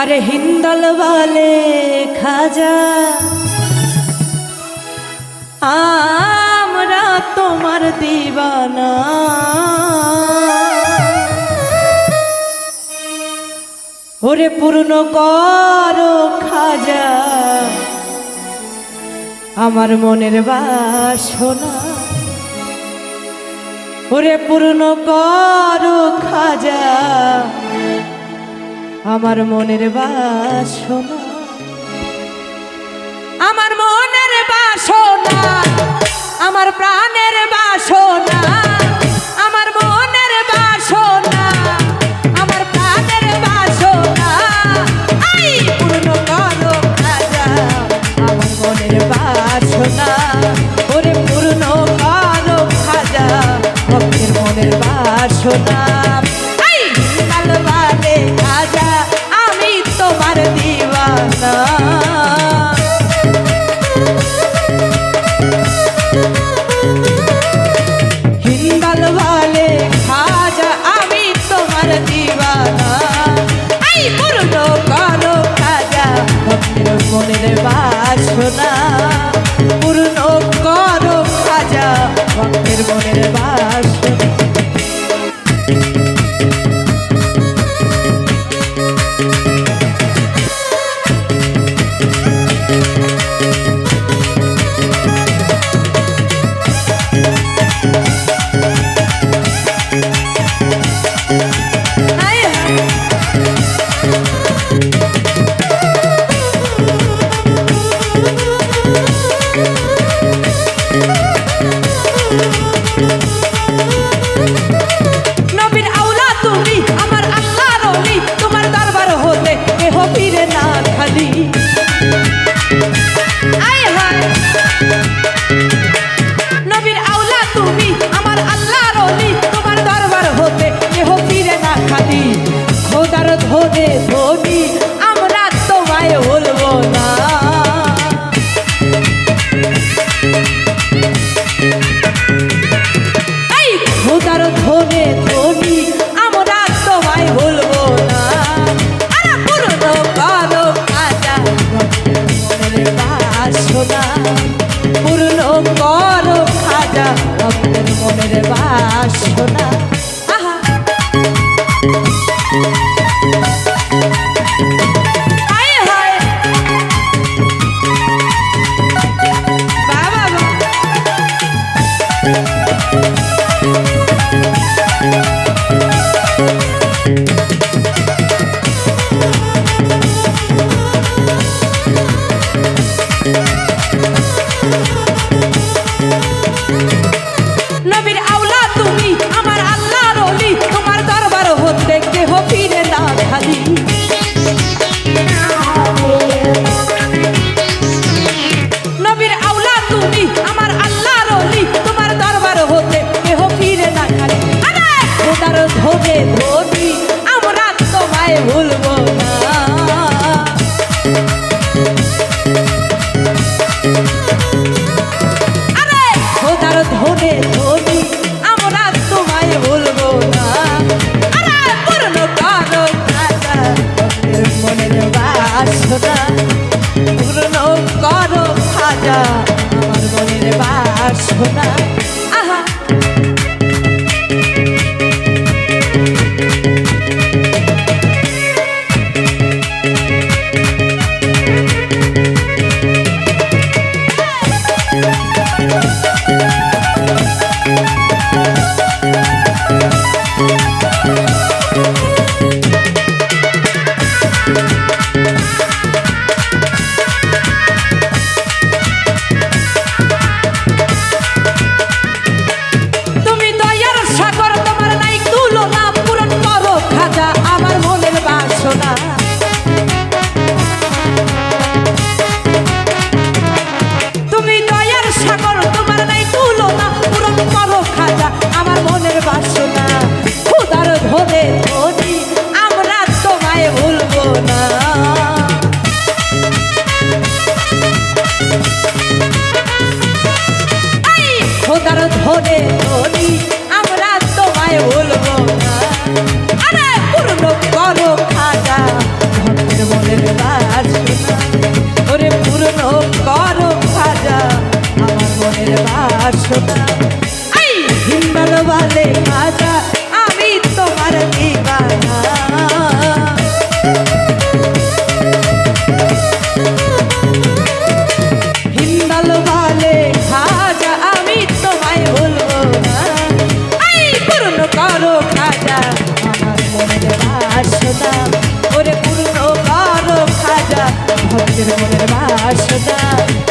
আরে হিন্দল বালে খাজা। আমরা তোমার দিবানা। ওরে পূর্ণ কর খাজা, আমার মনের বাসনা। ওরে পূর্ণ কর খাজা আমার মনের বাসনা। আমার মনের বাসনা, আমার প্রাণের বাসনা। আমার মনের বাসনা, আমার প্রাণের পূর্ণ করো খাজা, আমার মনের খাজা মনের বাসনা। না সোনা সাধনা পূর্ণ করো খাজা আমার মনের বাসনা। আহা। Thank হরে হরি বাসনা ওরে পূর্ণ কর খাজা ভক্তের মনের বাসনা